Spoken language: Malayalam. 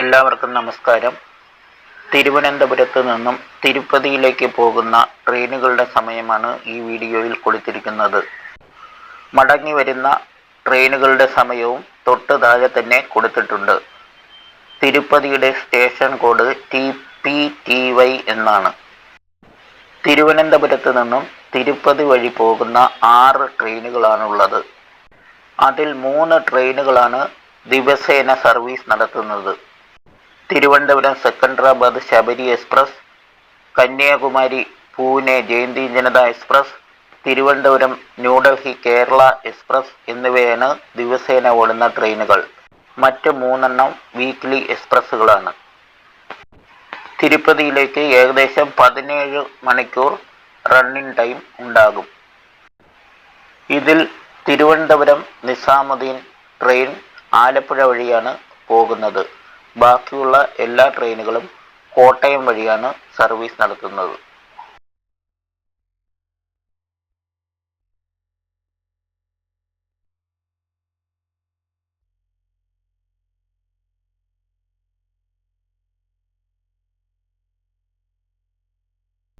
എല്ലാവർക്കും നമസ്കാരം. തിരുവനന്തപുരത്ത് നിന്നും തിരുപ്പതിയിലേക്ക് പോകുന്ന ട്രെയിനുകളുടെ സമയമാണ് ഈ വീഡിയോയിൽ കൊടുത്തിരിക്കുന്നത്. മടങ്ങി വരുന്ന ട്രെയിനുകളുടെ സമയവും തൊട്ട് താഴെ തന്നെ കൊടുത്തിട്ടുണ്ട്. തിരുപ്പതിയുടെ station code T P T Y എന്നാണ്. തിരുവനന്തപുരത്ത് നിന്നും തിരുപ്പതി വഴി പോകുന്ന ആറ് ട്രെയിനുകളാണുള്ളത്. അതിൽ മൂന്ന് ട്രെയിനുകളാണ് ദിവസേന സർവീസ് നടത്തുന്നത്. Thiruvananthapuram Secunderabad Sabari express Kanyakumari Pune Jayanti Janata express Thiruvananthapuram New Delhi Kerala express എന്നിവയാണ് ദിവസേന ഓടുന്ന ട്രെയിനുകൾ. മറ്റ് മൂന്നെണ്ണം വീക്ക്ലി എക്സ്പ്രസ്സുകളാണ്. തിരുപ്പതിയിലേക്ക് ഏകദേശം പതിനേഴ് മണിക്കൂർ റണ്ണിംഗ് ടൈം ഉണ്ടാകും. ഇതിൽ തിരുവനന്തപുരം നിസാമുദ്ദീൻ ട്രെയിൻ ആലപ്പുഴ വഴിയാണ് പോകുന്നത്. ബാക്കിയുള്ള എല്ലാ ട്രെയിനുകളും കോട്ടയം വഴിയാണ് സർവീസ് നടത്തുന്നത്.